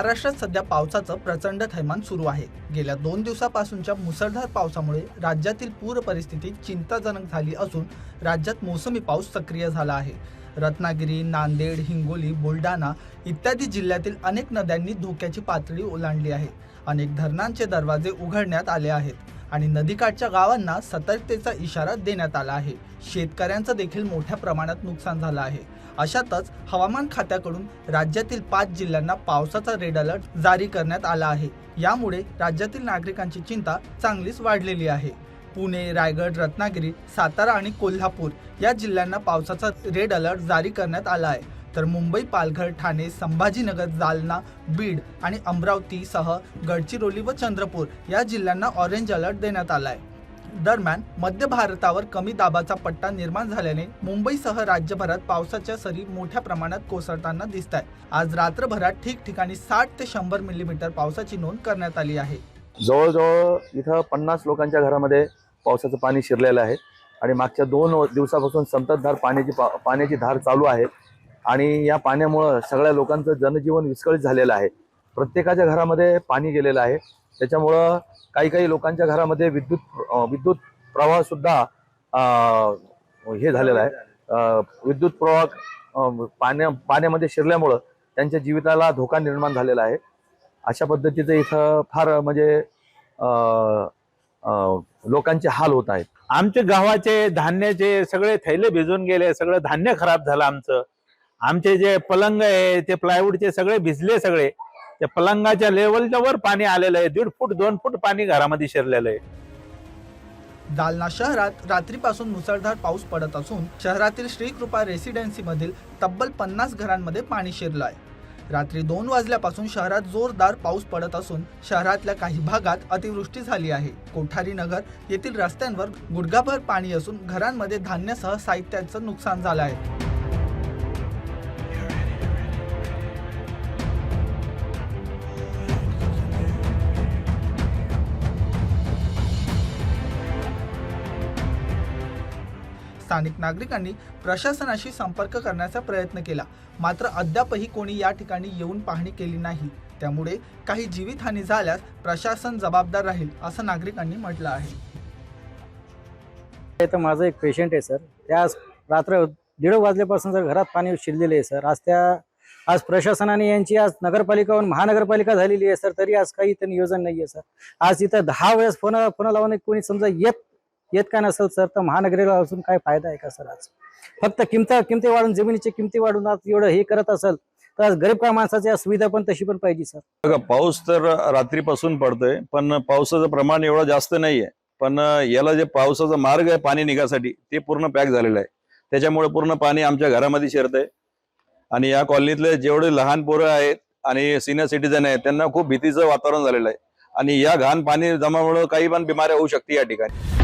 महाराष्ट्रात सध्या पावसाचं प्रचंड थैमान सुरू आहे. गेल्या दोन दिवसापासूनच्या मुसळधार पावसामुळे राज्यातील पूर परिस्थिती चिंताजनक झाली असून राज्यात मोसमी पाऊस सक्रिय झाला आहे. रत्नागिरी नांदेड हिंगोली बुलढाणा इत्यादी जिल्ह्यातील अनेक नद्यांनी धोक्याची पातळी ओलांडली आहे. अनेक धरणांचे दरवाजे उघडण्यात आले आहेत. आणि नदीकाठच्या गावांना सतर्कतेचा इशारा देण्यात आला आहे. शेतकऱ्यांचं देखील मोठ्या प्रमाणात नुकसान झालं आहे. अशातच हवामान खात्याकडून राज्यातील पाच जिल्ह्यांना पावसाचा रेड अलर्ट जारी करण्यात आला आहे. यामुळे राज्यातील नागरिकांची चिंता चांगलीच वाढलेली आहे. पुणे रायगड रत्नागिरी सातारा आणि कोल्हापूर या जिल्ह्यांना पावसाचा रेड अलर्ट जारी करण्यात आला आहे. तर मुंबई पालघर ठाणे संभाजीनगर जालना बीड आणि अमरावतीसह गडचिरोली व चंद्रपूर या जिल्ह्यांना ऑरेंज अलर्ट देण्यात आला आहे दरम्यान मध्य भारतावर कमी दाबाचा पट्टा निर्माण झाल्याने मुंबईसह राज्यभरात पावसाच्या सरी मोठ्या प्रमाणात कोसळताना दिसत आहे आज रात्रभरात ठिकठिकाणी साठ ते शंभर मिलीमीटर पावसाची नोंद करण्यात आली आहे. जवळजवळ इथं पन्नास लोकांच्या घरामध्ये पावसाचं पाणी शिरलेलं आहे आणि मागच्या दोन दिवसापासून संततधार पाण्याची पा पाण्याची धार चालू आहे. आणि या पाण्यामुळं सगळ्या लोकांचं जनजीवन विस्कळीत झालेलं आहे. प्रत्येकाच्या घरामध्ये पाणी गेलेलं आहे. त्याच्यामुळं काही काही लोकांच्या घरामध्ये विद्युत विद्युत प्रवाहसुद्धा हे झालेला आहे. विद्युत प्रवाह पाण्या पाण्यामध्ये शिरल्यामुळं त्यांच्या जीविताला धोका निर्माण झालेला आहे. अशा पद्धतीचं इथं फार म्हणजे लोकांचे हाल होत आहेत. आमचे गव्हाचे धान्याचे सगळे थैले भिजून गेले सगळं धान्य खराब झालं आमचं. आमचे जे पलंग आहे ते प्लायवूडचे सगळे भिजले सगळे. त्या पलंगाच्या लेवलच्या वर पाणी आलेलं आहे. दीड फूट दोन फूट पाणी घरामध्ये शिरलेलं आहे. दालना शहरात रात्रीपासून मुसळधार पाऊस पडत असून शहरातील श्रीकृपा रेसिडेन्सी मधील तब्बल पन्नास घरांमध्ये पाणी शिरलं आहे रात्री दोन वाजल्यापासून शहरात जोरदार पाऊस पडत असून शहरातल्या काही भागात अतिवृष्टी झाली आहे. कोठारी नगर येथील रस्त्यांवर गुडघाभर पाणी असून घरांमध्ये धान्यासह साहित्याचं नुकसान झालं आहे. स्थानिक नागरिकांनी प्रशासनाशी संपर्क करण्याचा प्रयत्न केला. मात्र अद्यापही कोणी या ठिकाणी येऊन पाहणी केली नाही. त्यामुळे काही जीवितहानी झाल्यास प्रशासन जबाबदार राहील असं नागरिकांनी म्हटलं आहे. तर माझं एक पेशंट आहे सर. त्या आज रात्र दीड वाजल्यापासून जर घरात पाणी शिरलेले आहे सर आज त्या आज प्रशासनाने यांची आज नगरपालिका महानगरपालिका झालेली आहे सर तरी आज काही इथं नियोजन नाही आहे सर. आज इथं दहा वेळेस फोन फोन लावून कोणी समजा येत येत का नसेल सर? तर महानगरीला असून काय फायदा आहे का सर आज? फक्त किमता किमती वाढून जमिनीची किमती वाढून आज एवढं हे करत असेल तर आज गरीब का माणसाची सुविधा पण तशी पण पाहिजे सर. बघा पाऊस तर रात्रीपासून पडतोय पण पावसाचं प्रमाण एवढं जास्त नाहीये. पण याला जे पावसाचा मार्ग आहे पाणी निघासाठी ते पूर्ण पॅक झालेलं आहे. त्याच्यामुळे पूर्ण पाणी आमच्या घरामध्ये शिरतंय. आणि या कॉलनीतले जेवढे लहान पोरं आहेत आणि सिनियर सिटीजन आहेत त्यांना खूप भीतीचं वातावरण झालेलं आहे. आणि या घाण पाणी जमामुळे काही पण बिमाऱ्या होऊ शकते या ठिकाणी.